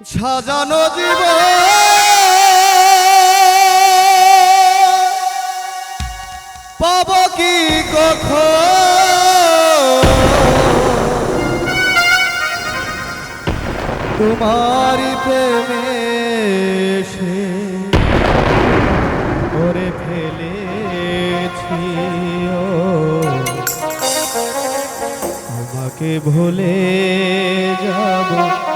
সাজানো জীব পাব কি কখন? তোমারি প্রেমে সে করে ফেলেছি ও। তোমাকে ভুলে যাব।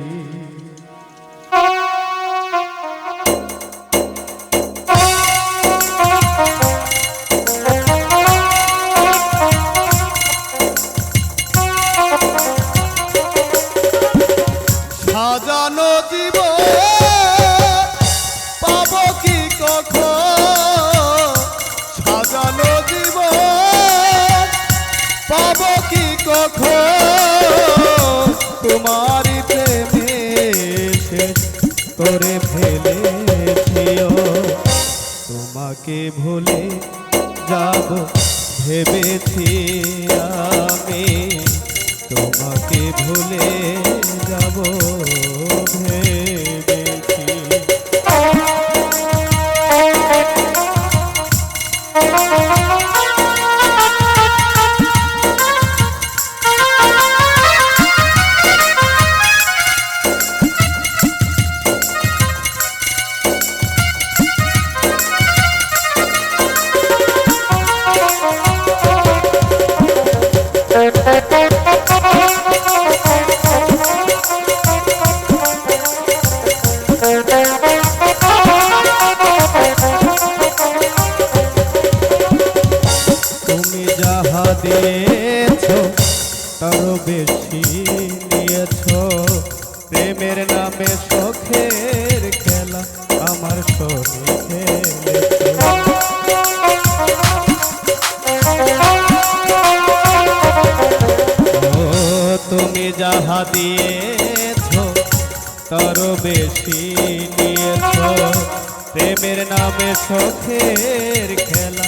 কি কখন তোমারই প্রেমে করে ফেলেছিও। তোমাকে ভুলে যাব, ভেবেছি আমি। তোমাকে ভুলে যাব, ভেবেছি। তুমি যাহা দিয়েছ তার বেশি নিয়েছ। প্রেমের নামে শখের খেলা আমার শরীর তুমি যাহা দিয়েছ তার বেশি নিয়েছ। প্রেমের নামে শখের খেলা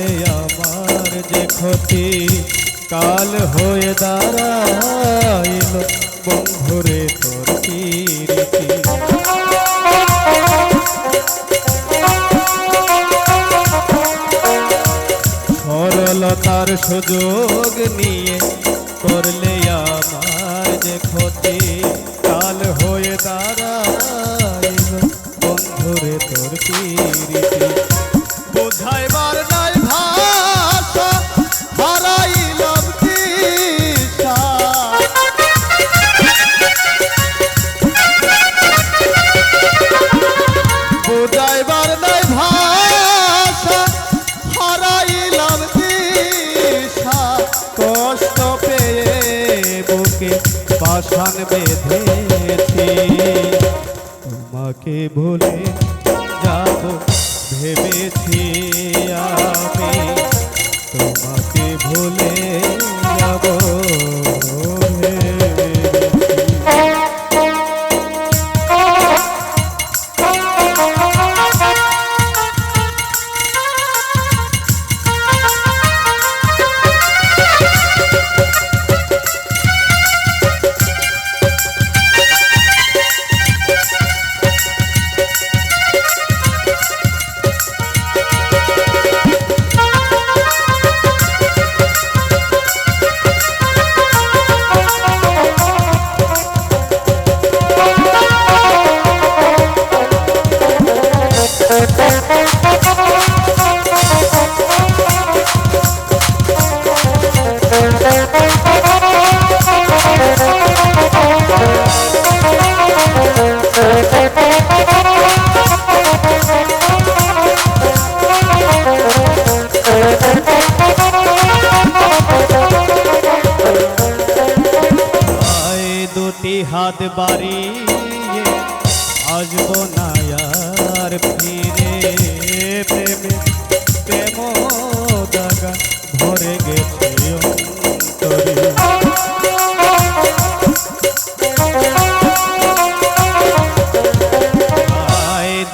করলে আমার যে ক্ষতি। কাল হয়ে দাঁড়াইল বন্ধুরে তোর কীর্তি সরলতার সুযোগ নিয়ে করলে আমার যে ক্ষতি। কাল হয়ে দাঁড়াইল বন্ধুরে তোর কীর্তি পাষাণ বেঁধেছি। তোমাকে ভুলে দুটি হাত বাড়িয়ে আসব না আর ফিরে। প্রেমে, প্রেম দাগা, ভরে গেছে অন্তরে।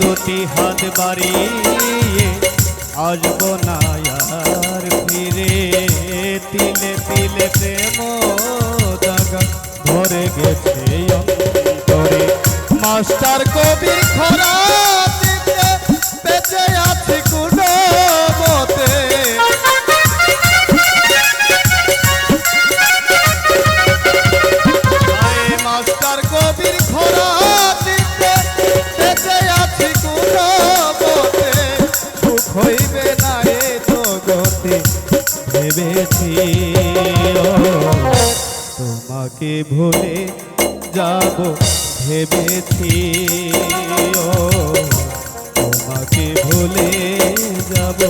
দুটি হাত বাড়িয়ে আসব না ভরে গেছে অন্তরে মাস্টার কবি খরা বেঁচে আছে কোনো মতে মাস্টার কবির খরা বেঁচে আছি কোনো ভেবেছি তোমাকে ভুলে যাব ভেবেছি। ও তোমাকে ভুলে যাব।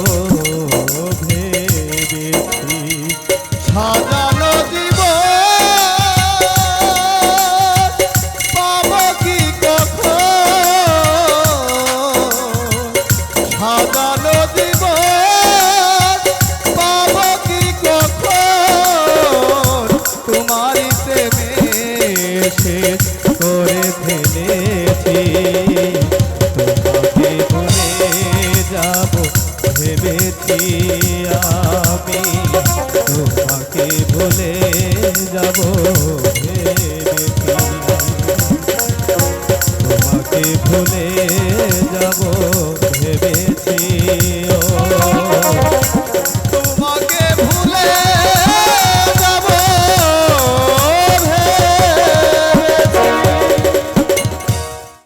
তোমাকে ভুলে যাব ভেবেছি ভুলে যাব ভুলে যাব ভেবেছি